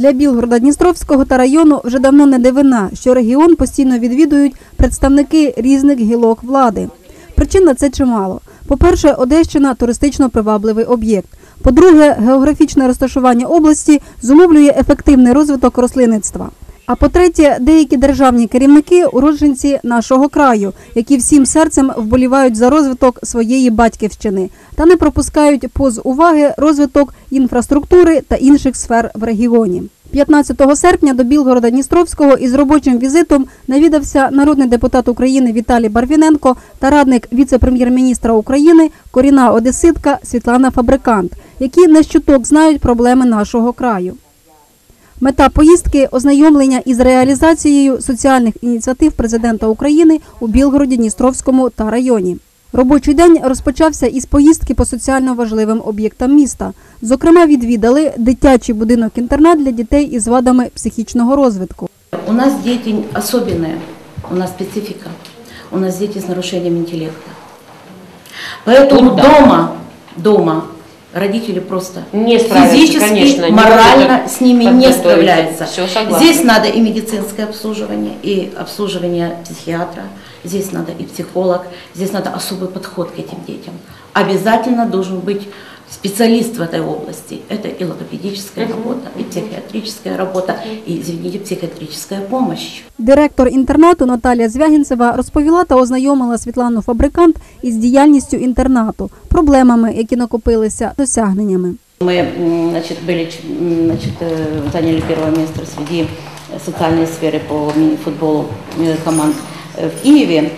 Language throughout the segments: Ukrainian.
Для Білгорода Дністровського та району вже давно не дивина, що регіон постійно відвідують представники різних гілок влади. Причин на це чимало. По-перше, Одещина туристично привабливий об'єкт. По-друге, географічне розташування області зумовлює ефективний розвиток рослинництва. А по-третє, деякі державні керівники уродженці нашого краю, які всім серцем вболівають за розвиток своєї батьківщини та не пропускають поз уваги розвиток інфраструктури та інших сфер в регіоні. 15 серпня до Білгорода Дністровського із робочим візитом навідався народний депутат України Віталій Барвіненко та радник віце-прем'єр-міністра України Коріна Одеситка Світлана Фабрикант, які не щуток знають проблеми нашого краю. Мета поїздки ознайомлення із реалізацією соціальних ініціатив президента України у Білгороді, Дністровському та районі. Робочий день розпочався із поїздки по соціально важливим об'єктам міста. Зокрема, відвідали дитячий будинок-інтернат для дітей із вадами психічного розвитку. У нас дети особенные, у нас специфика. У нас дети с нарушением интеллекта. Поэтому Тут да. дома, дома родители просто Не физически, конечно, не морально могут с ними не справляются. Согласна. Здесь надо и медицинское обслуживание, и обслуживание психиатра, здесь надо и психолог, здесь надо особый подход к этим детям. Обязательно должен быть специалист в этой области. Это и логопедическая работа, и психиатрическая работа, и, извините, психиатрическая помощь. Директор інтернату Наталія Звягінцева розповіла та ознайомила Світлану Фабрикант із діяльністю інтернату, проблемами, які накопилися, досягненнями. Мы м, значит, были, ч- м, значит, э, заняли первое место среди социальной сферы по мини-футболу э, команд э, в Киеве.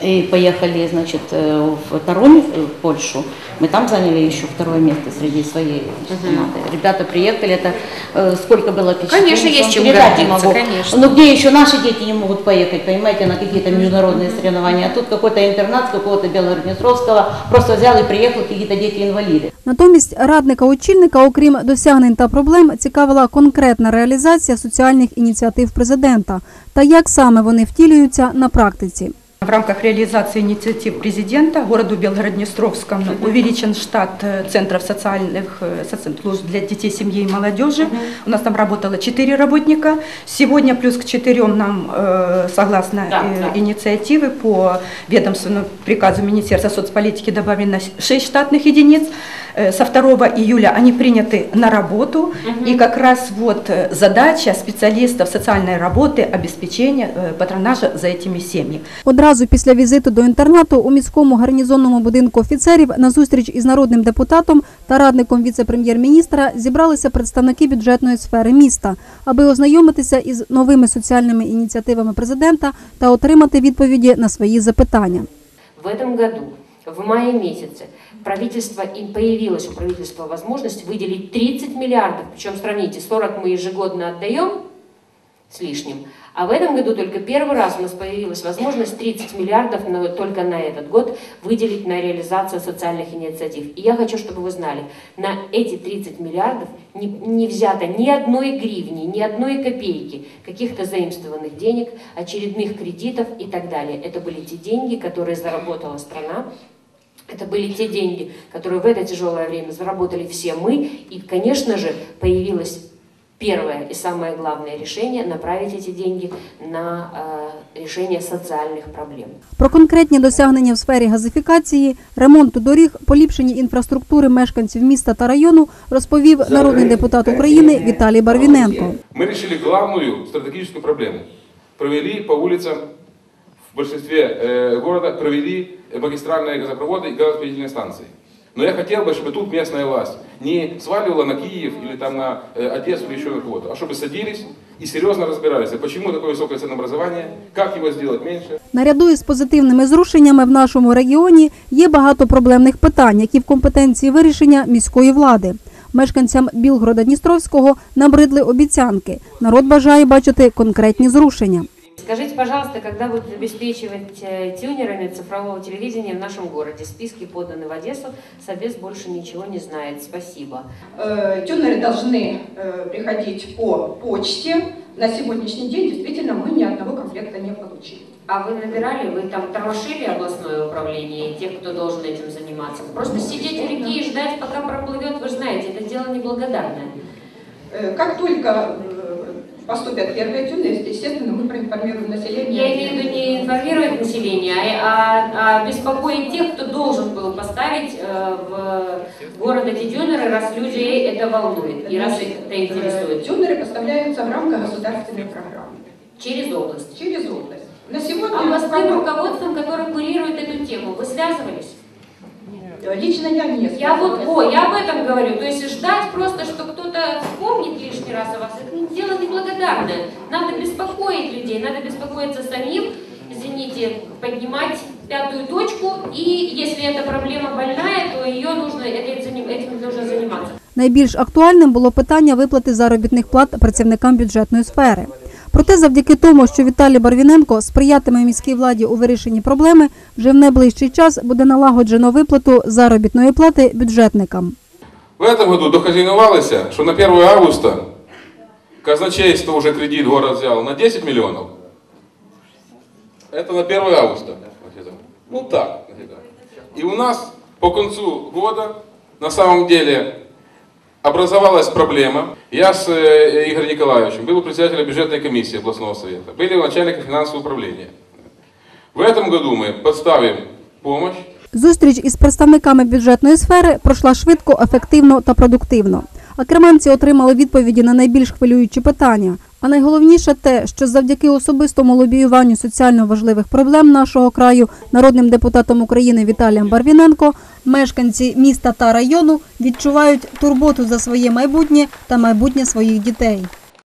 И поехали, значит, э, в Таронь, э, в Польшу. Мы там заняли еще второе место среди своей команды. Ребята приехали, это э, сколько было впечатлений. Конечно, что есть чем передать не гордиться, могу. конечно. Ну где еще наши дети не могут поехать, понимаете, на какие-то международные соревнования. А тут какой-то интернат с какого-то Белгород-Днестровского просто взял и приехал какие-то дети-инвалиды. Натомість радника очільника, окрім досягнень та проблем, цікавила конкретна реалізація соціальних ініціатив президента та як саме вони втілюються на практиці. В рамках реализации инициатив президента городу Белгород-Днестровском увеличен штат э, центров социальных э, соци- служб для детей, семьи и молодежи. У нас там работало 4 работника. Сегодня плюс к 4 нам, э, согласно Да, э, да. инициативы по ведомственному приказу Министерства соцполитики добавлено 6 штатных единиц. Э, Со 2 июля они приняты на работу. И как раз вот э, задача специалистов социальной работы обеспечения э, патронажа за этими семьями. Одразу після візиту до інтернату у міському гарнізонному будинку офіцерів на зустріч із народним депутатом та радником віце-прем'єр-міністра зібралися представники бюджетної сфери міста, аби ознайомитися із новими соціальними ініціативами президента та отримати відповіді на свої запитання. В этом году, в мае месяце, правительство, и появилась у правительства возможность выделить 30 миллиардов, причем сравните, 40 мы ежегодно отдаем с лишним, а в этом году только первый раз у нас появилась возможность 30 миллиардов но только на этот год выделить на реализацию социальных инициатив. И я хочу, чтобы вы знали, на эти 30 миллиардов не, не взято ни одной гривни, ни одной копейки, каких-то заимствованных денег, очередных кредитов и так далее. Это были те деньги, которые заработала страна, это были те деньги, которые в это тяжелое время заработали все мы. И, конечно же, появилось первое и самое главное решение направить эти деньги на э, решение социальных проблем. Про конкретні досягнення в сфері газифікації, ремонту доріг, поліпшенні інфраструктури мешканців міста та району розповів народний депутат України Віталій Барвіненко. Мы решили главную стратегическую проблему. Провели по улицам в большинстве э, города провели э, магистральные газопроводы и газораспределительные станции. Но я хотел бы, чтобы тут местная власть не сваливала на Киев или там на э, Одессу или еще на кого-то, а чтобы садились и серьезно разбирались, а почему такое высокое ценообразование, как его сделать меньше, Наряду із позитивними зрушеннями в нашому регіоні є багато проблемних питань, які в компетенції вирішення міської влади. Мешканцям Білгорода Дністровського набридли обіцянки. Народ бажає бачити конкретні зрушення. Скажите, пожалуйста, когда будут обеспечивать э, тюнерами цифрового телевидения в нашем городе? Списки поданы в Одессу, Собес больше ничего не знает. Спасибо. Э, Тюнеры должны э, приходить по почте. На сегодняшний день действительно мы ни одного комплекта не получили. А вы набирали, вы там тормошили областное управление и тех, кто должен этим заниматься? Просто сидеть у реки и ждать, пока проплывет, вы знаете, это дело неблагодарное. Как только поступят первые тюны, естественно, мы проинформируем население. Я имею в виду не информировать население, а, а- а беспокоить тех, кто должен был поставить э, в город эти дюнеры, раз людей это волнует и раз это Э, интересует. Тюнеры поставляются в рамках государственной программы Через область. через область. На сегодня Областным руководством, которое курирует эту тему, вы связывались? Э, лично я не Я вот, о, я об этом говорю. То есть ждать просто, что лишний раз о вас, это дело неблагодарное. Надо беспокоить людей, надо беспокоиться самим, извините, поднимать пятую точку, и если эта проблема больная, то ее нужно, этим, этим нужно заниматься. Найбільш актуальним було питання виплати заробітних плат працівникам бюджетної сфери. Проте, завдяки тому, що Віталій Барвіненко сприятиме міській владі у вирішенні проблеми, вже в найближчий час буде налагоджено виплату заробітної плати бюджетникам. В этом году дохозяйновалися, что на 1 августа казначейство уже кредит город взял на 10 миллионов. Это на 1 августа. Ну так. И у нас по концу года на самом деле образовалась проблема. Я с э, Игорем Николаевичем был у председателя бюджетной комиссии областного совета, были у начальника финансового управления. В этом году мы подставим помощь Зустріч із представниками бюджетної сфери пройшла швидко, ефективно та продуктивно. А керманці отримали відповіді на найбільш хвилюючі питання. А найголовніше те, що завдяки особистому лобіюванню соціально важливих проблем нашого краю народним депутатом України Віталієм Барвіненко мешканці міста та району відчувають турботу за своє майбутнє та майбутнє своїх дітей.